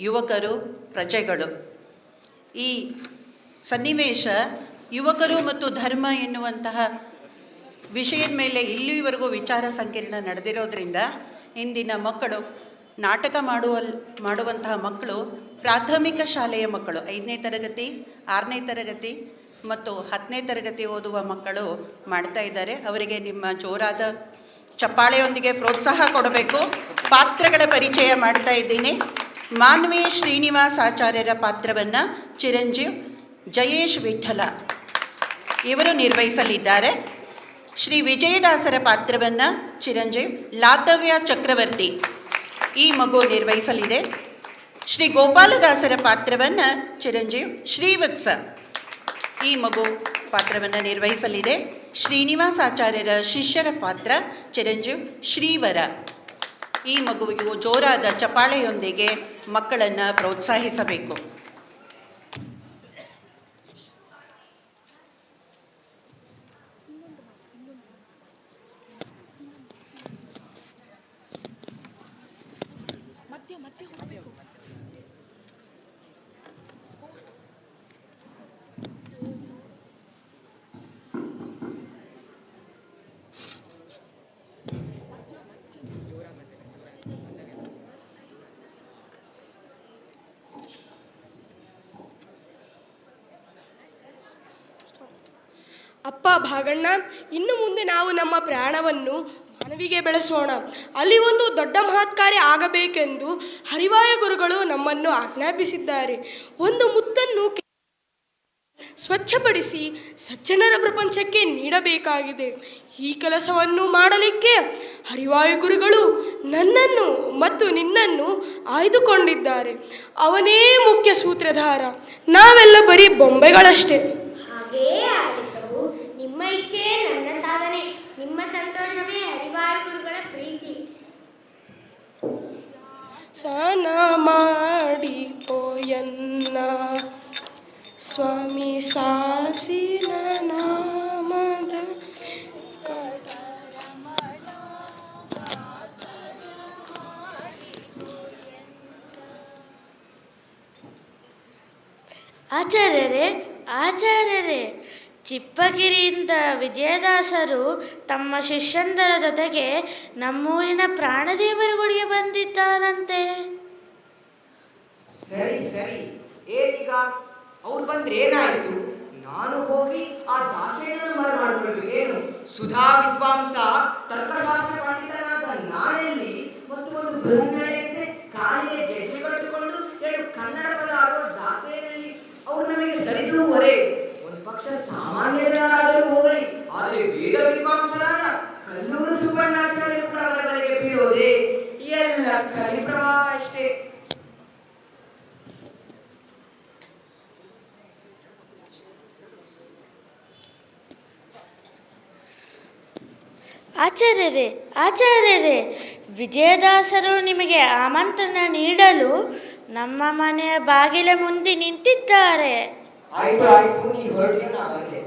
ಯುವಕರು, ಪ್ರಜೆಗಳು. ಈ ಸನ್ನಿವೇಶ ಯುವಕರು ಮತ್ತು ಧರ್ಮ ಎನ್ನುವಂತಹ ವಿಷಯದ ಮೇಲೆ ಇಲ್ಲಿವರೆಗೂ ವಿಚಾರ ಸಂಕಿರಣ ನಡೆದಿರೋದ್ರಿಂದ ಇಂದಿನ ಮಕ್ಕಳು, ನಾಟಕ ಮಾಡುವ ಮಾಡುವಂತಹ ಮಕ್ಕಳು, ಪ್ರಾಥಮಿಕ ಶಾಲೆಯ ಮಕ್ಕಳು, ಐದನೇ ತರಗತಿ, ಆರನೇ ತರಗತಿ ಮತ್ತು ಹತ್ತನೇ ತರಗತಿ ಓದುವ ಮಕ್ಕಳು ಮಾಡ್ತಾ ಇದ್ದಾರೆ. ಅವರಿಗೆ ನಿಮ್ಮ ಜೋರಾದ ಚಪ್ಪಾಳೆಯೊಂದಿಗೆ ಪ್ರೋತ್ಸಾಹ ಕೊಡಬೇಕು. ಪಾತ್ರಗಳ ಪರಿಚಯ ಮಾಡ್ತಾ ಇದ್ದೀನಿ. ಮಾನ್ವಿ ಶ್ರೀನಿವಾಸ್ ಆಚಾರ್ಯರ ಪಾತ್ರವನ್ನು ಚಿರಂಜೀವ್ ಜಯೇಶ್ ವಿಠಲ ಇವರು ನಿರ್ವಹಿಸಲಿದ್ದಾರೆ. ಶ್ರೀ ವಿಜಯದಾಸರ ಪಾತ್ರವನ್ನು ಚಿರಂಜೀವ್ ಲಾತವ್ಯ ಚಕ್ರವರ್ತಿ ಈ ಮಗು ನಿರ್ವಹಿಸಲಿದೆ. ಶ್ರೀ ಗೋಪಾಲದಾಸರ ಪಾತ್ರವನ್ನು ಚಿರಂಜೀವ್ ಶ್ರೀವತ್ಸ ಈ ಮಗು ಪಾತ್ರವನ್ನು ನಿರ್ವಹಿಸಲಿದೆ. ಶ್ರೀನಿವಾಸ ಆಚಾರ್ಯರ ಶಿಷ್ಯರ ಪಾತ್ರ ಚಿರಂಜೀವ್ ಶ್ರೀವರ. ಈ ಮಗುವಿಗೂ ಜೋರಾದ ಚಪಾಳೆಯೊಂದಿಗೆ ಮಕ್ಕಳನ್ನು ಪ್ರೋತ್ಸಾಹಿಸಬೇಕು. ಅಪ್ಪ ಭಾಗಣ್ಣ, ಇನ್ನು ಮುಂದೆ ನಾವು ನಮ್ಮ ಪ್ರಯಾಣವನ್ನು ಮನವಿಗೆ ಬೆಳೆಸೋಣ. ಅಲ್ಲಿ ಒಂದು ದೊಡ್ಡ ಮಹತ್ಕಾರ್ಯ ಆಗಬೇಕೆಂದು ಹರಿವಾಯ ಗುರುಗಳು ನಮ್ಮನ್ನು ಆಜ್ಞಾಪಿಸಿದ್ದಾರೆ. ಒಂದು ಮುತ್ತನ್ನು ಸ್ವಚ್ಛಪಡಿಸಿ ಸಜ್ಜನರ ಪ್ರಪಂಚಕ್ಕೆ ನೀಡಬೇಕಾಗಿದೆ. ಈ ಕೆಲಸವನ್ನು ಮಾಡಲಿಕ್ಕೆ ಹರಿವಾಯು ಗುರುಗಳು ನನ್ನನ್ನು ಮತ್ತು ನಿನ್ನನ್ನು ಆಯ್ದುಕೊಂಡಿದ್ದಾರೆ. ಅವನೇ ಮುಖ್ಯ ಸೂತ್ರಧಾರ. ನಾವೆಲ್ಲ ಬರೀ ಬೊಂಬೆಗಳಷ್ಟೇ. ನಿಮ್ಮ ಇಚ್ಛೆಯೇ ನನ್ನ ಸಾಧನೆ ನಿಮ್ಮ ಸಂತೋಷವೇ ಹರಿವಾಯು ಗುರುಗಳ ಪ್ರೀತಿ. ಸ್ನಾನ ಮಾಡಿ ಎನ್ನ ಸ್ವಾಮಿ ಸಾಸಿನ ನಾಮದ ಆಚಾರ್ಯರೇ ಆಚಾರ್ಯರೇ. ಚಿಪ್ಪಗಿರಿಯಿಂದ ವಿಜಯದಾಸರು ತಮ್ಮ ಶಿಷ್ಯಂದರ ಜೊತೆಗೆ ನಮ್ಮೂರಿನ ಪ್ರಾಣದೇವರ ಗುಡಿಗೆ ಬಂದಿದ್ದಾರಂತೆ. ಸರಿ ಸರಿ. ಏನೀಗ ಅವ್ರು ಬಂದ್ರೆ ಏನಾಯ್ತು? ನಾನು ಹೋಗಿ ಆ ದಾಸೇನ ಏನು? ಸುಧಾ ವಿದ್ವಾಂಸ ಕಲಿ ಪ್ರಭಾವ ಅಷ್ಟೇ. ಆಚಾರ್ಯರೇ ಆಚಾರ್ಯರೇ ವಿಜಯದಾಸರು ನಿಮಗೆ ಆಮಂತ್ರಣ ನೀಡಲು ನಮ್ಮ ಮನೆಯ ಬಾಗಿಲ ಮುಂದೆ ನಿಂತಿದ್ದಾರೆ. ಆಯ್ತು ಆಯ್ತು ನೀವು ಹೊರಡಿ ನಾವಾಗಲೇ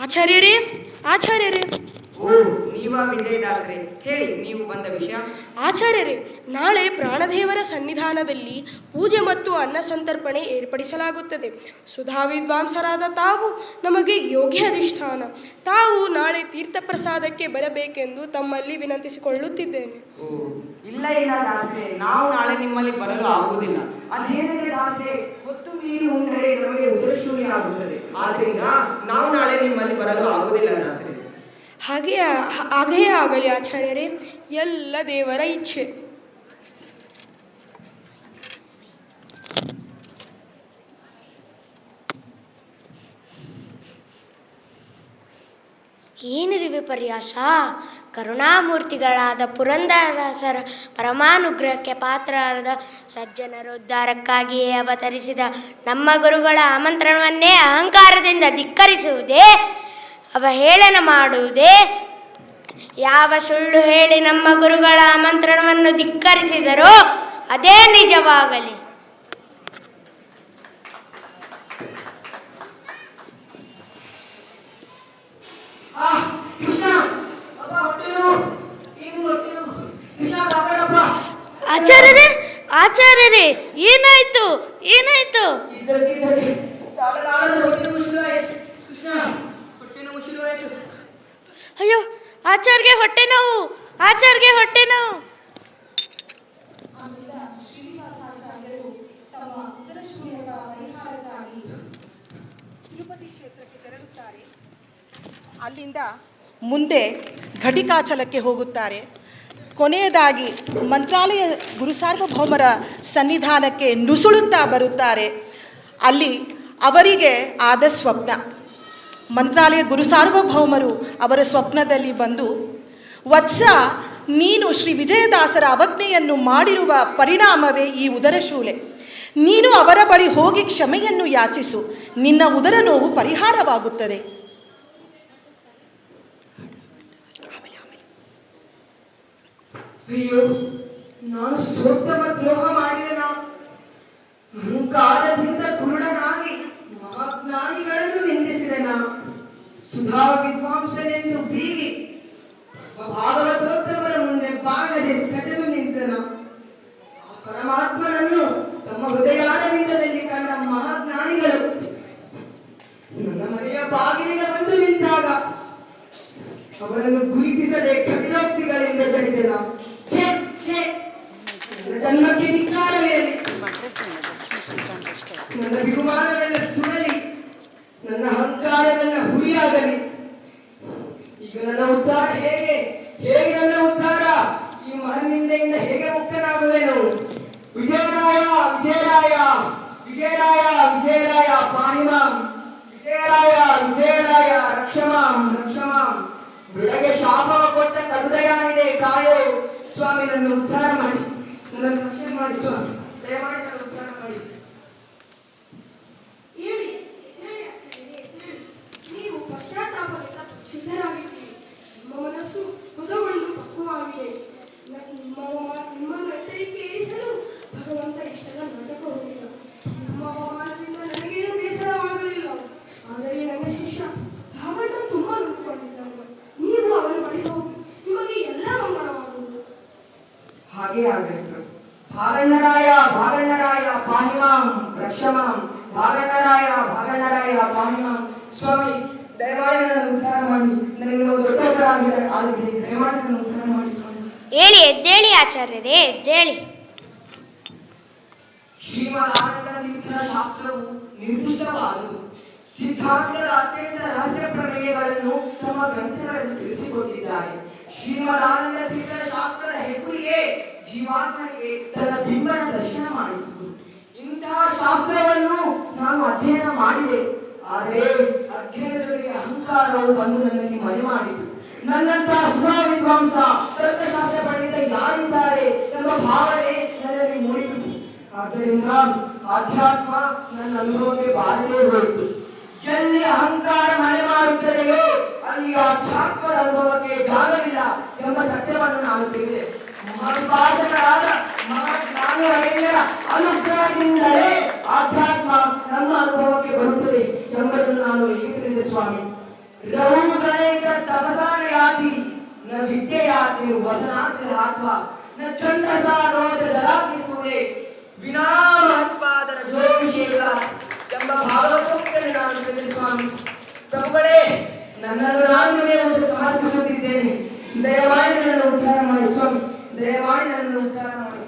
아차리림? 아차리림. ಓ ನೀವಾ ವಿಜಯದಾಸರೇ ಹೇಳಿ ನೀವು ಬಂದ ವಿಷಯ? ಆಚಾರ್ಯರೇ ನಾಳೆ ಪ್ರಾಣದೇವರ ಸನ್ನಿಧಾನದಲ್ಲಿ ಪೂಜೆ ಮತ್ತು ಅನ್ನ ಸಂತರ್ಪಣೆ ಏರ್ಪಡಿಸಲಾಗುತ್ತದೆ. ಸುಧಾ ವಿದ್ವಾಂಸರಾದ ತಾವು ನಮಗೆ ಯೋಗ್ಯ ಅಧಿಷ್ಠಾನ. ತಾವು ನಾಳೆ ತೀರ್ಥ ಪ್ರಸಾದಕ್ಕೆ ಬರಬೇಕೆಂದು ತಮ್ಮಲ್ಲಿ ವಿನಂತಿಸಿಕೊಳ್ಳುತ್ತಿದ್ದೇನೆ. ಓ ಇಲ್ಲ ಇಲ್ಲ ದಾಸರೇ ನಾವು ನಾಳೆ ನಿಮ್ಮಲ್ಲಿ ಬರಲು ಆಗುವುದಿಲ್ಲ. ಅದೇನೆಂದರೆ ದಾಸರೇ ಹೊತ್ತು ಮೀರಿ ಉಂಡರೆ ನಮಗೆ ಉದರಶೂನ್ಯ ಆಗುತ್ತದೆ. ಆದ್ದರಿಂದ ನಾವು ನಾಳೆ ನಿಮ್ಮಲ್ಲಿ ಬರಲು ಆಗುವುದಿಲ್ಲ ದಾಸರೇ. ಹಾಗೆಯೇ ಹಾಗೆಯೇ ಆಗಲಿ ಆಚಾರ್ಯರೇ, ಎಲ್ಲ ದೇವರ ಇಚ್ಛೆ. ಏನಿದು ವಿಪರ್ಯಾಸ ಕರುಣಾಮೂರ್ತಿಗಳಾದ ಪುರಂದರಸರ ಪರಮಾನುಗ್ರಹಕ್ಕೆ ಪಾತ್ರರಾದ ಸಜ್ಜನರು ಉದ್ಧಾರಕ್ಕಾಗಿಯೇ ಅವತರಿಸಿದ ನಮ್ಮ ಗುರುಗಳ ಆಮಂತ್ರಣವನ್ನೇ ಅಹಂಕಾರದಿಂದ ಧಿಕ್ಕರಿಸುವುದೇ ಅವಹೇಳನ ಮಾಡುವುದೇ? ಯಾವ ಸುಳ್ಳು ಹೇಳಿ ನಮ್ಮ ಗುರುಗಳ ಆಮಂತ್ರಣವನ್ನು ಧಿಕ್ಕರಿಸಿದರೋ ಅದೇ ನಿಜವಾಗಲಿ. ಆಚಾರ್ಯರೇ ಆಚಾರ್ಯರೇ ಏನಾಯ್ತು? ಏನಾಯ್ತು ಇದ್ದಕ್ಕಿದ್ದಕ್ಕೆ ತಾಳಲಾರದ ಹೊಟ್ಟೆ ನೋವು ಶುರುವಾಯಿತು ಕೃಷ್ಣ ಹೊಟ್ಟೆ ನೋವು ಶುರುವಾಯಿತು ಅಯ್ಯೋ ಆಚಾರ್ಗೆ ಹೊಟ್ಟೆ ನೋವು, ಆಚಾರ್ಗೆ ಹೊಟ್ಟೆ ನೋವು. ಅಲ್ಲಿಂದ ಮುಂದೆ ಘಟಿಕಾಚಲಕ್ಕೆ ಹೋಗುತ್ತಾರೆ. ಕೊನೆಯದಾಗಿ ಮಂತ್ರಾಲಯ ಗುರುಸಾರ್ವಭೌಮರ ಸನ್ನಿಧಾನಕ್ಕೆ ನುಸುಳುತ್ತಾ ಬರುತ್ತಾರೆ. ಅಲ್ಲಿ ಅವರಿಗೆ ಆದ ಸ್ವಪ್ನ. ಮಂತ್ರಾಲಯ ಗುರುಸಾರ್ವಭೌಮರು ಅವರ ಸ್ವಪ್ನದಲ್ಲಿ ಬಂದು, ವತ್ಸ, ನೀನು ಶ್ರೀ ವಿಜಯದಾಸರ ಅವಜ್ಞೆಯನ್ನು ಮಾಡಿರುವ ಪರಿಣಾಮವೇ ಈ ಉದರಶೂಲೆ ನೀನು ಅವರ ಬಳಿ ಹೋಗಿ ಕ್ಷಮೆಯನ್ನು ಯಾಚಿಸು. ನಿನ್ನ ಉದರ ನೋವು ಪರಿಹಾರವಾಗುತ್ತದೆ. ಅಯ್ಯೋ, ನಾನು ಸೋತ್ತಮ ದ್ರೋಹ ಮಾಡಿದೆನ ಅಹಂಕಾರದಿಂದ ಸುಧಾ ವಿದ್ವಾಂಸನೆಂದು ಬೀಗಿ. ಭಾಗವತೋತ್ತಮರ ಸ್ವಾಮಿ ನನ್ನ ಉದ್ಧಾರ ಮಾಡಿ. ನನ್ನನ್ನು ರಕ್ಷಣೆ ಮಾಡಿ ಸ್ವಾಮಿ. ದಯಮಾಡಿ ನನ್ನ ಉದ್ಧಾರ ಮಾಡಿ ಹೇಳಿ ಹೇಳಿ ಆಚಾರ್ಯರೇ, ಹೇಳಿ. ನೀವು ಪಶ್ಚಾತ್ತಾಪದಿಂದ ಸಿದ್ಧರಾಗಿದ್ದೀರಿ ನಿಮ್ಮ ಮನಸ್ಸು ಮೃದುಗೊಂಡು ಪಕ್ವವಾಗಿದೆ ನ- ನಿಮ್ಮ ಅವಮಾನ ನಿಮ್ಮನ್ನು ಎತ್ತರಿಕೆ ಏರಿಸಲು ಭಗವಂತ ಇಷ್ಟೆಲ್ಲ ನಾಟಕ ಹೋಗಿಲ್ಲ ನಿಮ್ಮ ಅವಮಾನದಿಂದ ನನಗೇನು ಬೇಸರವಾಗಲಿಲ್ಲ ಆದರೆ ನನ್ನ ಶಿಷ್ಯ ಭಾವಣ್ಣ ತುಂಬಾ ನೊಂದುಕೊಂಡಿದ್ದಾನೆ ನೀವು ಅವನ ಬಳಿ ಹೋಗಿ ನಿಮಗೆ ಎಲ್ಲ ಮಂಗಳವಾಗುವುದು ಹಾಗೆ ಆಗಬೇಕು ಭಾಗಣ್ಣರಾಯ ಭಾಗಣ್ಣರಾಯ ಪಾಹಿಮಾಂ ರಕ್ಷಮಾಂ ಭಾಗಣ್ಣರಾಯ ಭಾಗಣ್ಣರಾಯ ಪಾಹಿಮಾಂ ಸ್ವಾಮಿ ದಯಮಾಡಿ ನನ್ನ ಉದ್ಧಾರ ಮಾಡಿ ನನಗೆ ನಾವು ಆಗಿದೆ ದಯಮಾಡಿ ನನ್ನ ಮಾಡಿ ಸ್ವಾಮಿ. ಹೇಳಿ ಎದ್ದೇಳಿ ಆಚಾರ್ಯರೇ ಎದ್ದೇಳಿ. ಶ್ರೀಮದ್ ಆನಂದ ಶಾಸ್ತ್ರವು ನಿರ್ದಿಷ್ಟವಾದುದು. ಸಿದ್ಧಾಂತದ ಅತ್ಯಂತ ರಹಸ್ಯ ಪ್ರಮೇಯಗಳನ್ನು ತಮ್ಮ ಗ್ರಂಥಗಳಲ್ಲಿ ತಿಳಿಸಿಕೊಟ್ಟಿದ್ದಾರೆ ಶ್ರೀಮದ್ ಆನಂದ ತೀರ್ಥರ ಶಾಸ್ತ್ರದ ಹೆಗುರಿಯೇ ಜೀವಾತ್ಮನಿಗೆ ತನ್ನ ಬಿಂಬನ ದರ್ಶನ ಮಾಡಿಸುವುದು. ಇಂತಹ ಶಾಸ್ತ್ರವನ್ನು ನಾನು ಅಧ್ಯಯನ ಮಾಡಿದೆ. ಆದರೆ ಅಧ್ಯಯನದಲ್ಲಿ ಅಹಂಕಾರವು ಬಂದು ನನ್ನಲ್ಲಿ ಮನೆ ಮಾಡಿತು ನನ್ನಂತಹ ಸುಧಾ ವಿದ್ವಾಂಸ ತರ್ಕಶಾಸ್ತ್ರ ಪಂಡಿತ ಯಾರಿದ್ದಾರೆ ಎಂಬ ಭಾವನೆ ನನ್ನಲ್ಲಿ ಮೂಡಿತು. ಆದ್ದರಿಂದ ಆಧ್ಯಾತ್ಮ ನನ್ನ ಅನುಭವಕ್ಕೆ ಬಾರದೇ ಹೋಯಿತು. ಎಲ್ಲಿ ಅಹಂಕಾರ ಮನೆ ಮಾಡುತ್ತದೆಯೋ ಅಲ್ಲಿ ಆಧ್ಯಾತ್ಮದ ಅನುಭವಕ್ಕೆ ಜಾಗವಿಲ್ಲ ಎಂಬ ಸತ್ಯವನ್ನು ನಾನು ತಿಳಿದೆ. ಮಹಾವಿಪಾಸಕರಾದ ಮಹಾಜ್ಞಾನಿಗಳ ಅನುಗ್ರಹದಿಂದಲೇ ಆಧ್ಯಾತ್ಮ ನಮ್ಮ ಅನುಭವಕ್ಕೆ ಬರುತ್ತದೆ ಎಂಬುದನ್ನು ನಾನು ಈಗ ತಿಳಿದೆ, ಸ್ವಾಮಿ. ಗಣೇತ ತಪಸಾನ ಯಾತಿ ನ ವಿದ್ಯೆಯಾತಿ ವಸನಾತಿ ಆತ್ಮ, ನ ಛಂದಸ ನೋದ ಜಲಾಗ್ನಿ ಸೂರೆ ವಿನಾ ಮಹತ್ಪಾದರ ಜೋಭಿಷೇಕ ಎಂಬ ಭಾಗವತೋಕ್ತಿಯಲ್ಲಿ ನಾನು ತಿಳಿದೆ ಸ್ವಾಮಿ. ಪ್ರಭುಗಳೇ ನನ್ನನ್ನು ನಾನು ಸಮರ್ಪಿಸುತ್ತಿದ್ದೇನೆ. ದಯಮಾಡಿ ನನ್ನ ಉದ್ಧಾರ ಮಾಡಿ ಸ್ವಾಮಿ. ದಯಮಾಡಿ ನನ್ನನ್ನು ಉದ್ಧಾರ ಮಾಡಿ.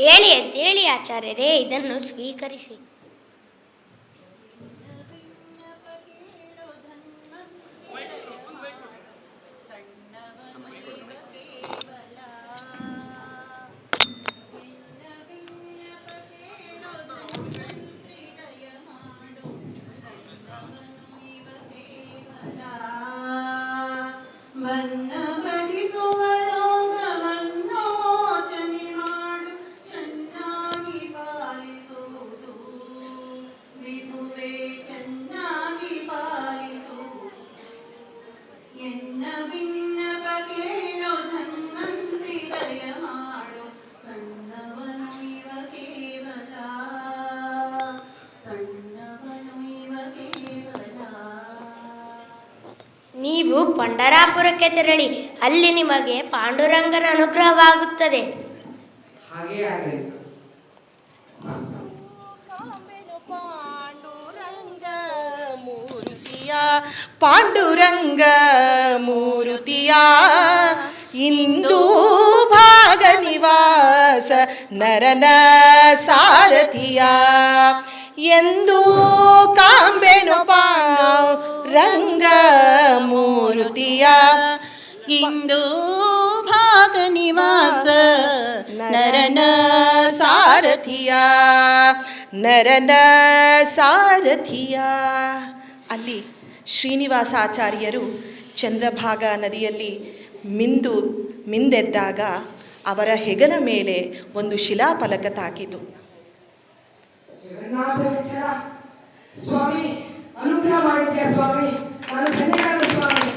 ಹೇಳಿ ಎದ್ದೇಳಿ ಆಚಾರ್ಯರೇ, ಇದನ್ನು ಸ್ವೀಕರಿಸಿ. when know. ನೀವು ಪಂಡರಾಪುರಕ್ಕೆ ತೆರಳಿ ಅಲ್ಲಿ ನಿಮಗೆ ಪಾಂಡುರಂಗನ ಅನುಗ್ರಹವಾಗುತ್ತದೆ. ಹಾಗೇ ಆಗಲಿ. ಕಾಂಬೆನು ಪಾಂಡುರಂಗ ಮೂರುತಿಯ ಪಾಂಡುರಂಗ ಮೂರುತಿಯ. ಇಂದು ಭಾಗ ನಿವಾಸ ನರನ ಸಾರಥಿಯ. ಎಂದು ಕಾಂಬೆನು ರಂಗ ಮೂರುತಿಯ. ಇಂದು ಭಾಗ ನಿವಾಸ ನರನ ಸಾರಥಿಯ. ನರನ ಸಾರಥಿಯ. ಅಲ್ಲಿ ಶ್ರೀನಿವಾಸಾಚಾರ್ಯರು ಚಂದ್ರಭಾಗ ನದಿಯಲ್ಲಿ ಮಿಂದು ಮಿಂದೆದ್ದಾಗ ಅವರ ಹೆಗಲ ಮೇಲೆ ಒಂದು ಶಿಲಾಫಲಕ ತಾಕಿತು. ಜಗನ್ನಾಥ ವಿಠಲ. ಸ್ವಾಮಿ ಅನುಗ್ರಹ ಮಾಡಿದ್ಯಾ ಸ್ವಾಮಿ? ನಾನು ಧನ್ಯವಾದ ಸ್ವಾಮಿ.